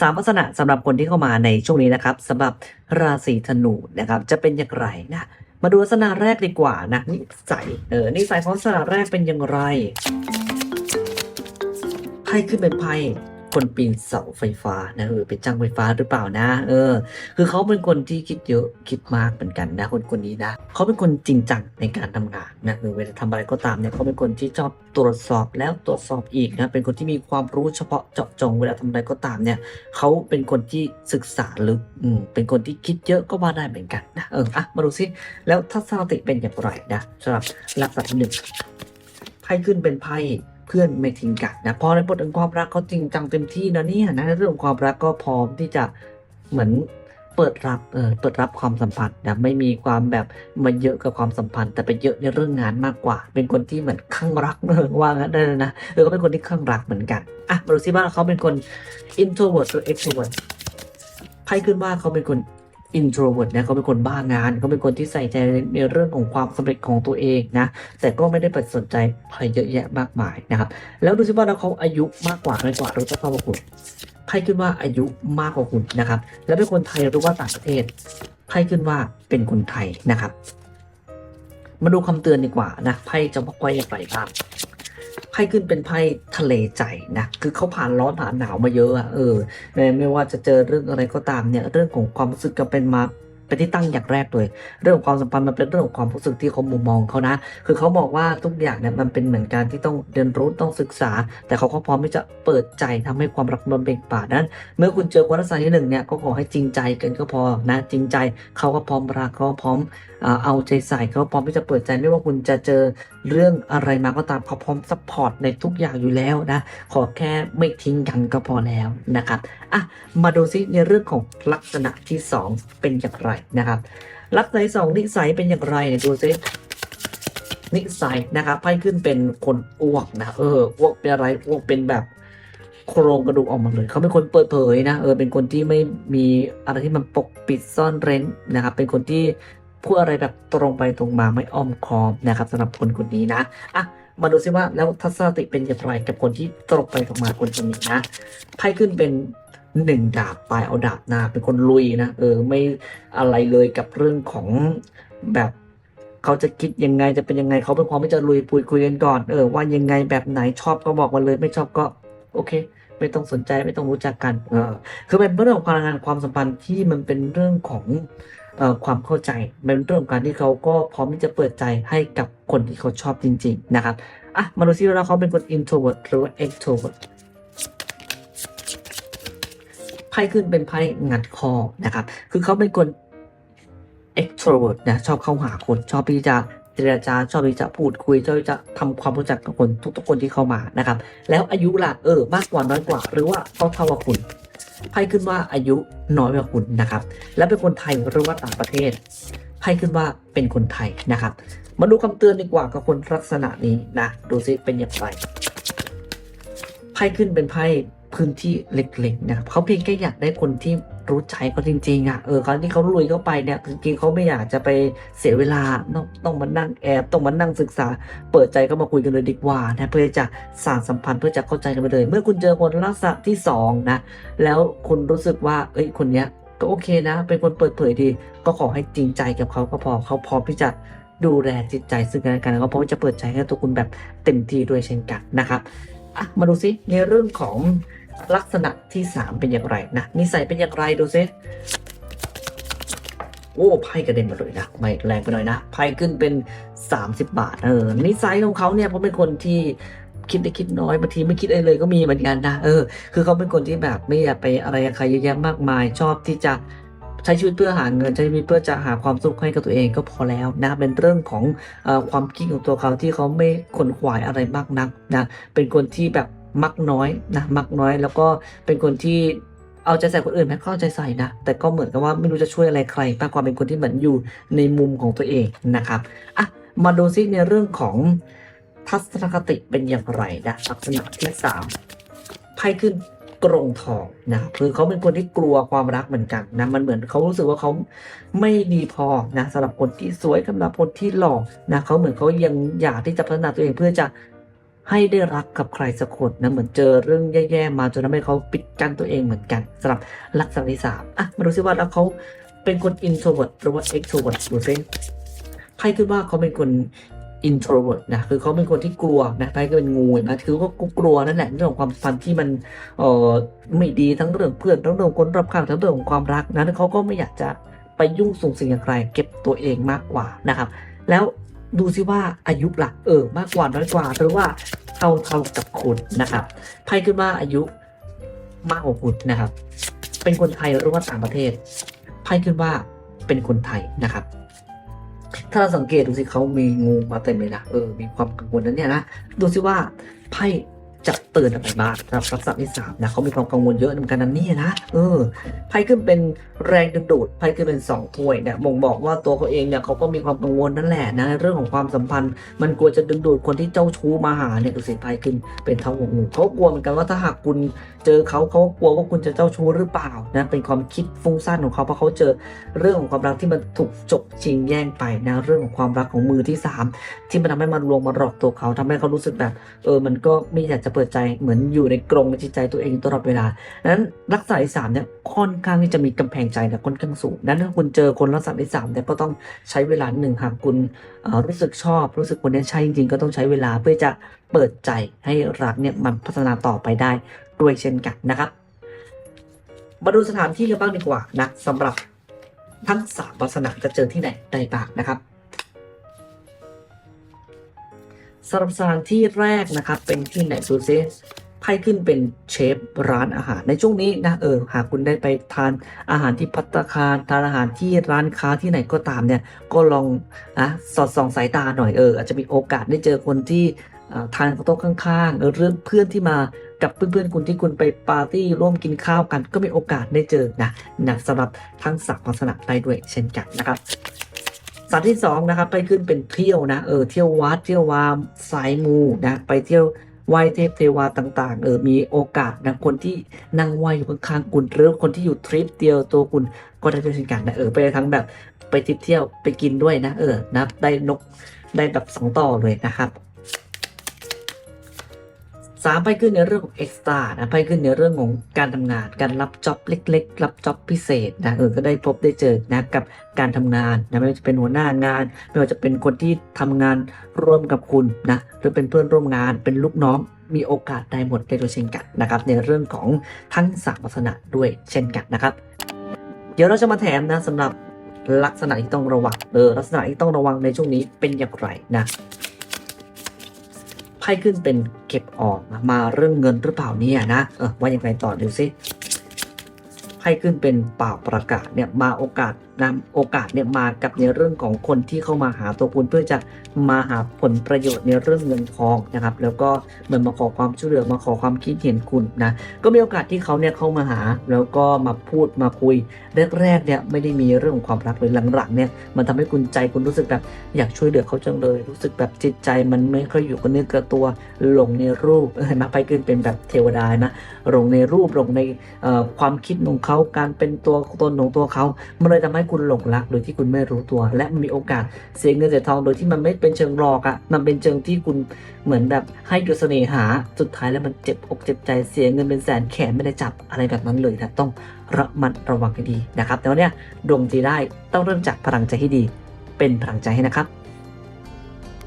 สามลักษณะสำหรับคนที่เข้ามาในช่วงนี้นะครับสำหรับราศีธนูนะครับ จะเป็นอย่างไรนะมาดูลักษณะแรกดีกว่านะนิสัยเออนิสัยของลักษณะแรกเป็นอย่างไรไพ่ขึ้นเป็นไพ่ คนปีนเสาไฟฟ้านะเออเป็นจ้างไฟฟ้าหรือเปล่านะ เออ คือเขาเป็นคนที่คิดเยอะคิดมากเหมือนกันนะคนคนนี้นะเขาเป็นคนจริงจังในการทำงานนะเออเวลาทำอะไรก็ตามเนี่ยเขาเป็นคนที่ชอบตรวจสอบแล้วตรวจสอบอีกนะเป็นคนที่มีความรู้เฉพาะเจาะจงเวลาทำอะไรก็ตามเนี่ยเขาเป็นคนที่ศึกษาลึกอืมเป็นคนที่คิดเยอะก็ว่าได้เหมือนกันนะเอออะมาดูซิแล้วทัศนคติเป็นอย่างไรนะสำหรับลักษณะหนึ่งไพ่ขึ้นเป็นไพ่ เพื่อนไม่ทิ้งกันนะพอในบทของความรักเขาจริงจังเต็มที่นะเนี่ยนะเรื่องของความรักก็พร้อมที่จะเหมือนเปิดรับเออเปิดรับความสัมพันธ์นะไม่มีความแบบมาเยอะกับความสัมพันธ์ แต่ไปเยอะในเรื่องงานมากกว่า เป็นคนที่เหมือนข้างรักเออว่างั้นได้เลยนะเออก็เป็นคนที่ข้างรักเหมือนกันอะมาดูซิว่าเขาเป็นคน introvert หรือ extrovert ไพ่ขึ้นว่าเขาเป็นคน introvert นะเขาเป็นคนบ้างานเขาเป็นคนที่ใส่ใจในเรื่องของความสำเร็จของตัวเองนะแต่ก็ไม่ได้ไปสนใจใครเยอะแยะมากมายนะครับ แล้วดูซิว่าแล้วเขาอายุมากกว่าน้อยกว่าหรือจะเข้ามาคุณไพ่ขึ้นว่าอายุมากกว่าคุณนะครับ แล้วเป็นคนไทยหรือว่าต่างประเทศไพ่ขึ้นว่าเป็นคนไทยนะครับ มาดูคำเตือนดีกว่านะไพ่จะบอกว่าอย่างไรบ้าง ไพ่ขึ้นเป็นไพ่ทะเลใจนะคือเขาผ่านร้อนผ่านหนาวมาเยอะอะเออไม่ไม่ว่าจะเจอเรื่องอะไรก็ตามเนี่ยเรื่องของความรู้สึกก็เป็นมา เป็นที่ตั้งอย่างแรกเลย เรื่องของความสัมพันธ์มันเป็นเรื่องของความรู้สึกที่เขามุมมองเขานะ คือเขาบอกว่าทุกอย่างเนี่ยมันเป็นเหมือนการที่ต้องเรียนรู้ต้องศึกษา แต่เขาก็พร้อมที่จะเปิดใจทำให้ความรักมันเบ่งบานนั้น เมื่อคุณเจอคนลักษณะที่หนึ่งเนี่ยก็ขอให้จริงใจกันก็พอนะจริงใจเขาก็พร้อมรักเขาพร้อมเอาใจใส่เขาพร้อมที่จะเปิดใจไม่ว่าคุณจะเจอเรื่องอะไรมาก็ตามเขาพร้อมซัพพอร์ตในทุกอย่างอยู่แล้วนะขอแค่ไม่ทิ้งกันก็พอแล้วนะครับอะมาดูซิในเรื่องของลักษณะที่สองเป็นอย่างไรนะครับลักษณะที่สองนิสัยเป็นอย่างไรเนี่ยดูซินิสัยนะครับไพ่ขึ้นเป็นคนอ้วกนะเอออ้วกเป็นอะไรอ้วกเป็นแบบโครงกระดูกออกมาเลยเขาเป็นคนเปิดเผยนะเออเป็นคนที่ไม่มีอะไรที่มันปกปิดซ่อนเร้นนะครับ เป็นคนที่พูดอะไรแบบตรงไปตรงมาไม่อ้อมค้อมนะครับสำหรับคนคนนี้นะอะมาดูซิว่าแล้วทัศนคติเป็นอย่างไรกับคนที่ตรงไปตรงมาคนคนนี้นะไพ่ขึ้นเป็น หนึ่งดาบปลายเอาดาบหน้าเป็นคนลุยนะเออไม่อะไรเลยกับเรื่องของแบบเขาจะคิดยังไงจะเป็นยังไงเขาเป็นพร้อมที่จะลุยปุยคุยกันก่อนเออว่ายังไงแบบไหนชอบก็บอกมาเลยไม่ชอบก็โอเค ไม่ต้องสนใจไม่ต้องรู้จักกันเออคือเป็นเรื่องของพลังานความสัมพันธ์ที่มันเป็นเรื่องของออความเข้าใจเป็นเรื่องของการที่เขาก็พร้อมที่จะเปิดใจให้กับคนที่เขาชอบจริง ๆ นะครับอะมาดูซิว่าเขาเป็นคน introvert หรือว่า extrovert พ่ขึ้นเป็นไพ่งัดคอนะครับ คือเขาเป็นคน extrovert นะชอบเข้าหาคนชอบที่จะเจรจาชอบที่จะพูดคุยชอบที่จะทำความรู้จักกับคนทุกๆคนที่เข้ามานะครับ แล้วอายุล่ะเออมากกว่าน้อยกว่า หรือว่าเท่าเท่ากับคุณไพ่ขึ้นว่าอายุน้อยกว่าคุณนะครับ แล้วเป็นคนไทยหรือว่าต่างประเทศไพ่ขึ้นว่าเป็นคนไทยนะครับ มาดูคำเตือนดีกว่ากับคนลักษณะนี้นะดูซิเป็นอย่างไรไพ่ขึ้นเป็นไพ่ พื้นที่เล็กๆนะครับเขาเพียงแค่อยากได้คนที่รู้ใจเขาจริงๆอะเออคราที่เขาลุยเข้าไปเนี่ยจริงๆเขาไม่อยากจะไปเสียเวลาต้องต้องมานั่งแอบต้องมานั่งศึกษา เปิดใจก็มาคุยกันเลยดีกว่านะเพื่อจะสานสัมพันธ์เพื่อจะเข้าใจกันไปเลย เมื่อคุณเจอคนลักษณะที่สองนะแล้วคุณรู้สึกว่าเอ้ยคนเนี้ยก็โอเคนะ เป็นคนเปิดเผยดี ก็ขอให้จริงใจกับเขาก็พอเขาพร้อมที่จะดูแลจิตใจซึ่งกันและกันแล้วก็พร้อมที่จะเปิดใจให้ตัวคุณแบบเต็มที่ด้วยเช่นกันนะครับอะมาดูซิในเรื่องของ ลักษณะที่สามเป็นอย่างไรนะนิสัยเป็นอย่างไรดูซิโอ้ไพ่กระเด็นมาเลยนะไม่แรงไปหน่อยนะไพ่ขึ้นเป็น 30 บาทเออนิสัยของเขาเนี่ยเขาเป็นคนที่คิดได้คิดน้อยบางทีไม่คิดอะไรเลยก็มีเหมือนกันนะเออ คือเขาเป็นคนที่แบบไม่อยากไปอะไรกับใครเยอะแยะมากมาย ชอบที่จะใช้ชีวิตเพื่อหาเงินใช้ชีวิตเพื่อจะหาความสุขให้กับตัวเองก็พอแล้วนะเป็นเรื่องของอความคิดของตัวเขาที่เขาไม่ขนขวายอะไรมากนักนะเป็นคนที่แบบ มักน้อยนะมักน้อย แล้วก็เป็นคนที่เอาใจใส่คนอื่นไม่เข้าใจใส่นะ แต่ก็เหมือนกับว่าไม่รู้จะช่วยอะไรใครมากกว่าเป็นคนที่เหมือนอยู่ในมุมของตัวเองนะครับอะมาดูซิในเรื่องของทัศนคติเป็นอย่างไรนะลักษณะที่สามไพ่ขึ้นกรงทองนะคือเขาเป็นคนที่กลัวความรักเหมือนกันนะมันเหมือนเขารู้สึกว่าเขาไม่ดีพอนะสำหรับคนที่สวยสำหรับคนที่หล่อนะเขาเหมือนเขายังอยากที่จะพัฒนาตัวเองเพื่อจะ ให้ได้รักกับใครสักคนนะเหมือนเจอเรื่องแย่ๆมาจนทำให้เขาปิดกั้นตัวเองเหมือนกันสำหรับลักษณะที่สามอะมาดูซิว่าแล้วเขาเป็นคน introvert หรือว่า extrovert ดูซิไพ่คิดว่าเขาเป็นคน introvert นะคือเขาเป็นคนที่กลัวนะไพ่ก็เป็นงูนะคือเขาก็กลัวนั่นแหละเรื่องของความสัมพันธ์ที่มันเออไม่ดีทั้งเรื่องเพื่อนทั้งเรื่องคนรอบข้างทั้งเรื่องของความรักนะเขาก็ไม่อยากจะไปยุ่งสูงสิ่งอย่างไรเก็บตัวเองมากกว่านะครับ แล้ว ดูซิว่าอายุหลักเออมากกว่าน้อยกว่าหรือว่าเท่าเท่ากับคุณนะครับไพ่ขึ้นว่าอายุมากกว่าคุณนะครับ เป็นคนไทยหรือว่าต่างประเทศไพ่ขึ้นว่าเป็นคนไทยนะครับ ถ้าเราสังเกตดูสิเขามีงูมาเต็มเลยนะเออมีความกังวลนั้นเนี่ยนะดูสิว่าไพ่จะ เตือนอะไรบ้างสำหรับลักษณะที่สามนะเขามีความกังวลเยอะเหมือนกันนะนี่นะเออไพ่ขึ้นเป็นแรงดึงดูดไพ่ขึ้นเป็นสองถ้วยเนี่ยบ่งบอกว่าตัวเขาเองเนี่ยเขาก็มีความกังวลนั่นแหละนะเรื่องของความสัมพันธ์ มันกลัวจะดึงดูดคนที่เจ้าชู้มาหาเนี่ยดูสิไพ่ขึ้นเป็นเท่าหัวงูเขากลัวเหมือนกันว่าถ้าหากคุณเจอเขาเขากลัวว่าคุณจะเจ้าชู้หรือเปล่านะเป็นความคิดฟุ้งซ่านของเขาเพราะเขาเจอเรื่องของความรักที่มันถูกจกชิงแย่งไปนะเรื่องของความรักของมือที่สามที่มันทำให้มันลวงมาหลอกตัวเขาทำให้เขารู้สึกแบบ เออมันก็ไม่อยากจะเปิดใจเหมือนอยู่ในกรงจิตใจตัวเองตลอดเวลาดังนั้นลักษณะที่สามเนี่ยค่อนข้างที่จะมีกำแพงใจเนี่ยค่อนข้างสูงดังนั้นถ้าคุณเจอคนลักษณะที่สามเนี่ยก็ต้องใช้เวลาหนึ่งหากคุณรู้สึกชอบรู้สึกคนนี้ใช่จริงๆก็ต้องใช้เวลาเพื่อจะเปิดใจให้รักเนี่ยมันพัฒนาต่อไปได้ด้วยเช่นกันนะครับ มาดูสถานที่กันบ้างดีกว่านะสำหรับทั้งสามลักษณะจะเจอที่ไหนได้บ้างนะครับ สำหรับสถานที่แรกนะครับเป็นที่ไหนดูซิไพ่ขึ้นเป็นเชฟร้านอาหาร ในช่วงนี้นะเออหากคุณได้ไปทานอาหารที่พัตคารทานอาหารที่ร้านค้าที่ไหนก็ตามเนี่ยก็ลองนะสอดส่องสายตาหน่อยเอออาจจะมีโอกาสได้เจอคนที่ทานโต๊ะข้างๆเออเรื่องเพื่อนที่มากับเพื่อนๆคุณที่คุณไปปาร์ตี้ร่วมกินข้าวกัน ก็มีโอกาสได้เจอนะนะสำหรับทั้งสามลักษณะได้ด้วยเช่นกันนะครับ สัตว์ที่สองนะครับไปขึ้นเป็นเที่ยวนะเออเที่ยววัดเที่ยววามสายมูนะไปเที่ยวไหว้เทพเทวาต่างๆ เออ มีโอกาสนะคนที่นั่งไหว้อยู่ข้างๆคุณหรือคนที่อยู่ทริปเดียวตัวคุณก็ได้ด้วยเช่นกันนะเออไปทั้งแบบไปทริปเที่ยวไปกินด้วยนะ เออนะได้นกได้แบบสองต่อเลยนะครับ สามไปขึ้นในเรื่องของเอ็กซ์ตร้านะไปขึ้นในเรื่องของการทำงาน การรับจ็อบเล็ก ๆ รับจ็อบพิเศษนะเออก็ได้พบได้เจอนะกับการทำงานนะไม่ว่าจะเป็นหัวหน้างาน ไม่ว่าจะเป็นคนที่ทำงานร่วมกับคุณนะหรือเป็นเพื่อนร่วมงานเป็นลูกน้องมีโอกาสได้หมดได้โดยเช่นกันนะครับ ในเรื่องของทั้งสามลักษณะด้วยเช่นกันนะครับ เดี๋ยวเราจะมาแถมนะสำหรับลักษณะที่ต้องระวังเออลักษณะที่ต้องระวังในช่วงนี้เป็นอย่างไรนะ ไพ่ขึ้นเป็นเก็บออกนมาเรื่องเงินหรือเปล่าเนี่ยนะเออว่ายังไงต่อดูซิให้ขึ้นเป็นเปล่าประกาศเนี่ยมาโอกาส นะโอกาสเนี่ยมากับในเรื่องของคนที่เข้ามาหาตัวคุณเพื่อจะมาหาผลประโยชน์ในเรื่องเงินทองนะครับ แล้วก็เหมือนมาขอความช่วยเหลือมาขอความคิดเห็นคุณนะก็มีโอกาสที่เขาเนี่ยเข้ามาหา แล้วก็มาพูดมาคุยแรกๆเนี่ยไม่ได้มีเรื่องของความรักเลยหลังๆเนี่ยมันทำให้คุณใจคุณรู้สึกแบบอยากช่วยเหลือเขาจังเลย รู้สึกแบบจิตใจมันไม่ค่อยอยู่กับเนื้อกับตัวหลงในรูปเออมาไปขึ้นเป็นแบบเทวดานะหลงในรูปหลงในความคิดของเขาการเป็นตัวตนของตัวเขามันเลยทำให้คุณหลงรักโดยที่คุณไม่รู้ตัว และมันมีโอกาสเสียเงินเสียทองโดยที่มันไม่เป็นเชิงหลอกอะ่ะมันเป็นเชิงที่คุณเหมือนแบบให้ดูเสน่หาสุดท้ายแล้วมันเจ็บอกเจ็บใจเสียเงินเป็นแสนแขนไม่ได้จับอะไรแบบนั้นเลยนะต้องระมัดระวังให้ดีนะครับแต่ว่าเนี่ยดวงดีได้ต้องเริ่มจากพลังใจให้ดี เป็นพลังใจให้นะครับ